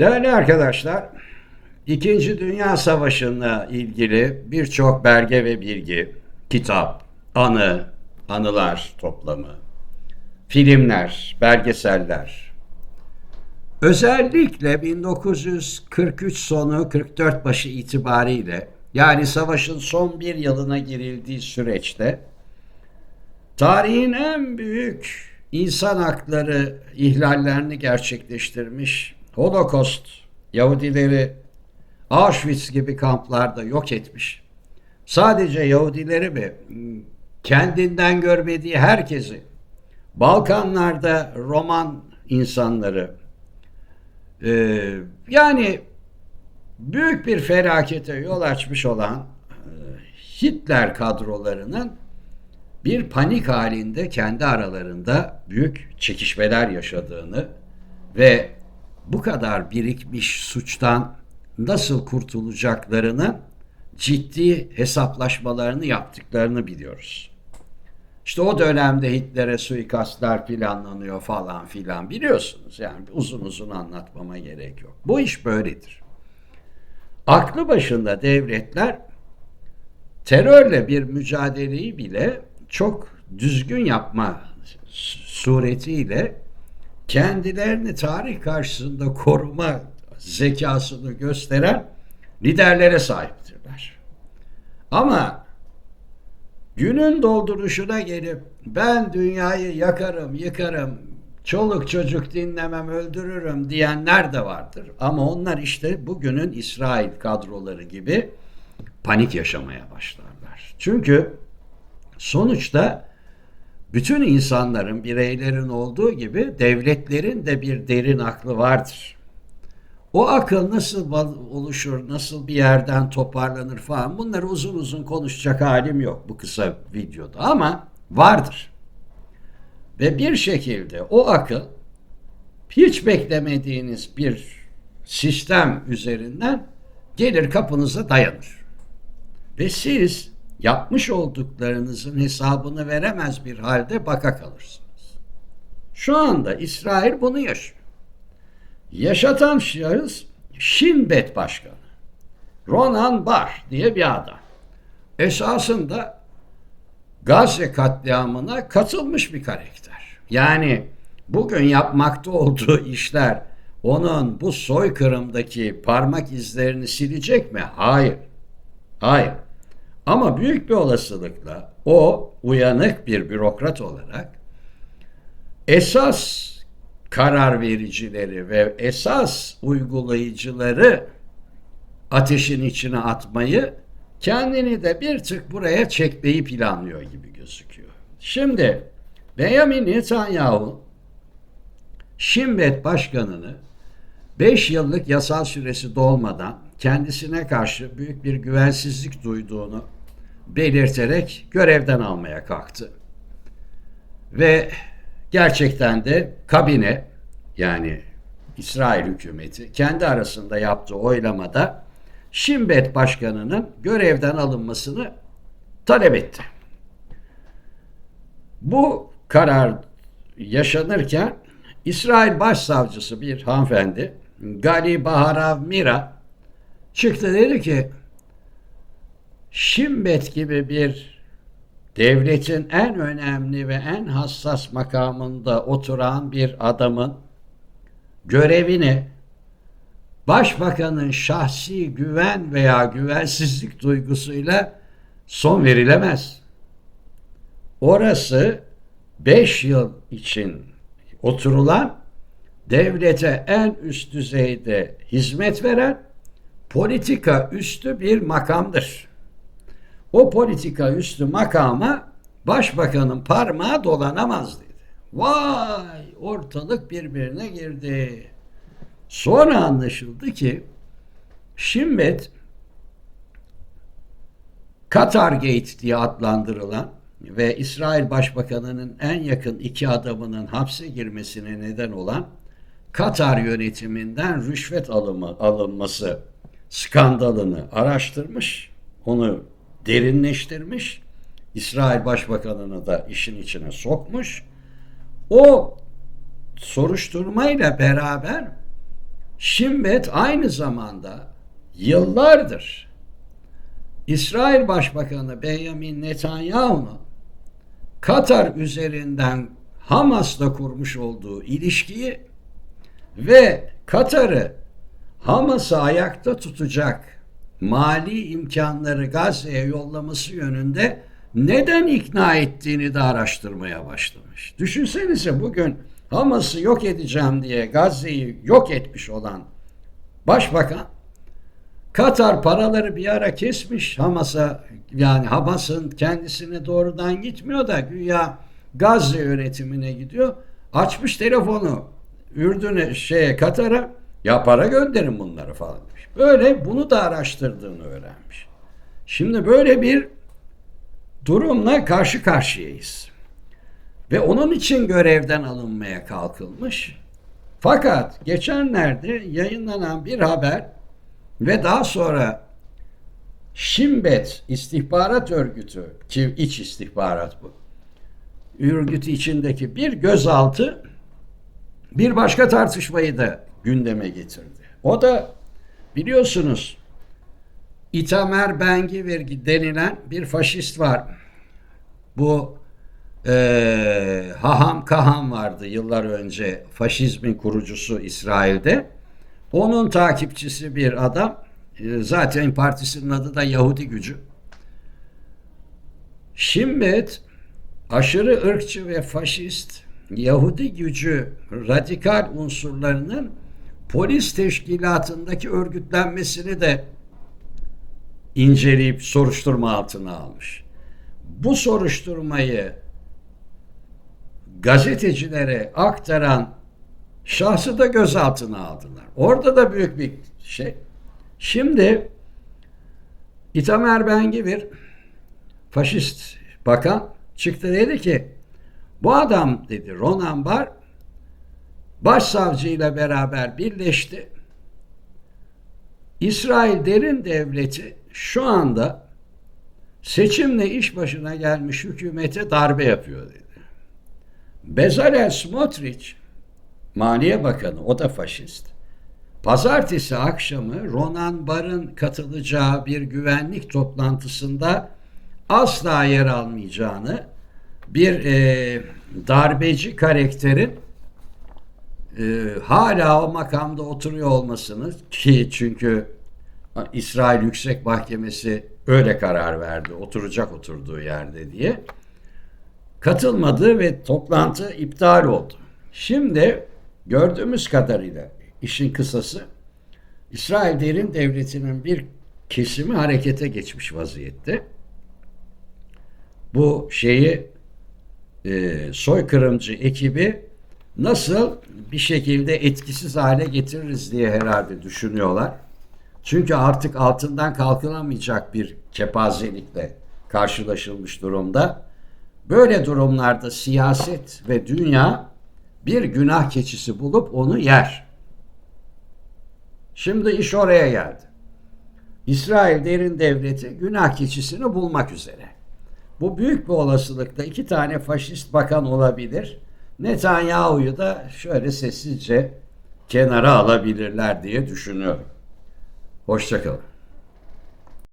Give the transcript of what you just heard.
Değerli arkadaşlar, İkinci Dünya Savaşı'na ilgili birçok belge ve bilgi, kitap, anı, anılar toplamı, filmler, belgeseller, özellikle 1943 sonu 44 başı itibariyle yani savaşın son bir yılına girildiği süreçte tarihin en büyük insan hakları ihlallerini gerçekleştirmiş Holocaust Yahudileri Auschwitz gibi kamplarda yok etmiş. Sadece Yahudileri mi? Kendinden görmediği herkesi. Balkanlarda Roman insanları. E, yani büyük bir felakete yol açmış olan e, Hitler kadrolarının bir panik halinde kendi aralarında büyük çekişmeler yaşadığını ve bu kadar birikmiş suçtan nasıl kurtulacaklarını ciddi hesaplaşmalarını yaptıklarını biliyoruz. İşte o dönemde Hitler'e suikastlar planlanıyor falan filan biliyorsunuz. Yani uzun uzun anlatmama gerek yok. Bu iş böyledir. Aklı başında devletler terörle bir mücadeleyi bile çok düzgün yapma suretiyle kendilerini tarih karşısında koruma zekasını gösteren liderlere sahiptirler. Ama günün dolduruşuna gelip ben dünyayı yakarım, yıkarım, çoluk çocuk dinlemem, öldürürüm diyenler de vardır. Ama onlar işte bugünün İsrail kadroları gibi panik yaşamaya başlarlar. Çünkü sonuçta bütün insanların, bireylerin olduğu gibi devletlerin de bir derin aklı vardır. O akıl nasıl oluşur, nasıl bir yerden toparlanır falan bunları uzun uzun konuşacak halim yok bu kısa videoda ama vardır. Ve bir şekilde o akıl hiç beklemediğiniz bir sistem üzerinden gelir kapınıza dayanır. Ve siz yapmış olduklarınızın hesabını veremez bir halde baka kalırsınız. Şu anda İsrail bunu yaşıyor. Yaşatan şahıs Şinbet Başkanı. Ronan Bar diye bir adam. Esasında Gazze katliamına katılmış bir karakter. Yani bugün yapmakta olduğu işler onun bu soykırımdaki parmak izlerini silecek mi? Hayır. Hayır. Ama büyük bir olasılıkla o uyanık bir bürokrat olarak esas karar vericileri ve esas uygulayıcıları ateşin içine atmayı kendini de bir tık buraya çekmeyi planlıyor gibi gözüküyor. Şimdi Benjamin Netanyahu Şimbet Başkanı'nı 5 yıllık yasal süresi dolmadan kendisine karşı büyük bir güvensizlik duyduğunu belirterek görevden almaya kalktı. Ve gerçekten de kabine yani İsrail hükümeti kendi arasında yaptığı oylamada Şimbet Başkanı'nın görevden alınmasını talep etti. Bu karar yaşanırken İsrail Başsavcısı bir hanımefendi Gali Baharav Mira çıktı dedi ki Şimbet gibi bir devletin en önemli ve en hassas makamında oturan bir adamın görevini başbakanın şahsi güven veya güvensizlik duygusuyla son verilemez. Orası beş yıl için oturulan devlete en üst düzeyde hizmet veren politika üstü bir makamdır o politika üstü makama başbakanın parmağı dolanamaz dedi. Vay ortalık birbirine girdi. Sonra anlaşıldı ki Şimmet Katar Gate diye adlandırılan ve İsrail Başbakanı'nın en yakın iki adamının hapse girmesine neden olan Katar yönetiminden rüşvet alımı alınması skandalını araştırmış, onu derinleştirmiş. İsrail Başbakanı'nı da işin içine sokmuş. O soruşturmayla beraber Şimmet aynı zamanda yıllardır İsrail Başbakanı Benjamin Netanyahu'nun Katar üzerinden Hamas'la kurmuş olduğu ilişkiyi ve Katar'ı Hamas'ı ayakta tutacak mali imkanları Gazze'ye yollaması yönünde neden ikna ettiğini de araştırmaya başlamış. Düşünsenize bugün Hamas'ı yok edeceğim diye Gazze'yi yok etmiş olan başbakan Katar paraları bir ara kesmiş Hamas'a yani Hamas'ın kendisine doğrudan gitmiyor da güya Gazze yönetimine gidiyor. Açmış telefonu Ürdün'e şeye Katar'a ya para gönderin bunları falan demiş. Böyle bunu da araştırdığını öğrenmiş. Şimdi böyle bir durumla karşı karşıyayız. Ve onun için görevden alınmaya kalkılmış. Fakat geçenlerde yayınlanan bir haber ve daha sonra Şimbet istihbarat örgütü ki iç istihbarat bu. Örgütü içindeki bir gözaltı bir başka tartışmayı da gündeme getirdi. O da biliyorsunuz İtamer Bengivir denilen bir faşist var. Bu e, Haham Kaham vardı yıllar önce faşizmin kurucusu İsrail'de. Onun takipçisi bir adam. E, zaten partisinin adı da Yahudi gücü. Şimmet aşırı ırkçı ve faşist Yahudi gücü radikal unsurlarının polis teşkilatındaki örgütlenmesini de inceleyip soruşturma altına almış. Bu soruşturmayı gazetecilere aktaran şahsı da gözaltına aldılar. Orada da büyük bir şey. Şimdi İtamer Bengivir faşist bakan çıktı dedi ki bu adam dedi Ronan Bar başsavcıyla beraber birleşti. İsrail derin devleti şu anda seçimle iş başına gelmiş hükümete darbe yapıyor dedi. Bezalel Smotrich Maliye Bakanı o da faşist. Pazartesi akşamı Ronan Bar'ın katılacağı bir güvenlik toplantısında asla yer almayacağını bir e, darbeci karakterin e, hala o makamda oturuyor olmasını ki çünkü İsrail Yüksek Mahkemesi öyle karar verdi oturacak oturduğu yerde diye katılmadı ve toplantı iptal oldu. Şimdi gördüğümüz kadarıyla işin kısası İsrail derin devletinin bir kesimi harekete geçmiş vaziyette. Bu şeyi e, soykırımcı ekibi nasıl bir şekilde etkisiz hale getiririz diye herhalde düşünüyorlar. Çünkü artık altından kalkılamayacak bir kepazelikle karşılaşılmış durumda. Böyle durumlarda siyaset ve dünya bir günah keçisi bulup onu yer. Şimdi iş oraya geldi. İsrail derin devleti günah keçisini bulmak üzere. Bu büyük bir olasılıkla iki tane faşist bakan olabilir. Netanyahu'yu da şöyle sessizce kenara alabilirler diye düşünüyorum. Hoşçakalın.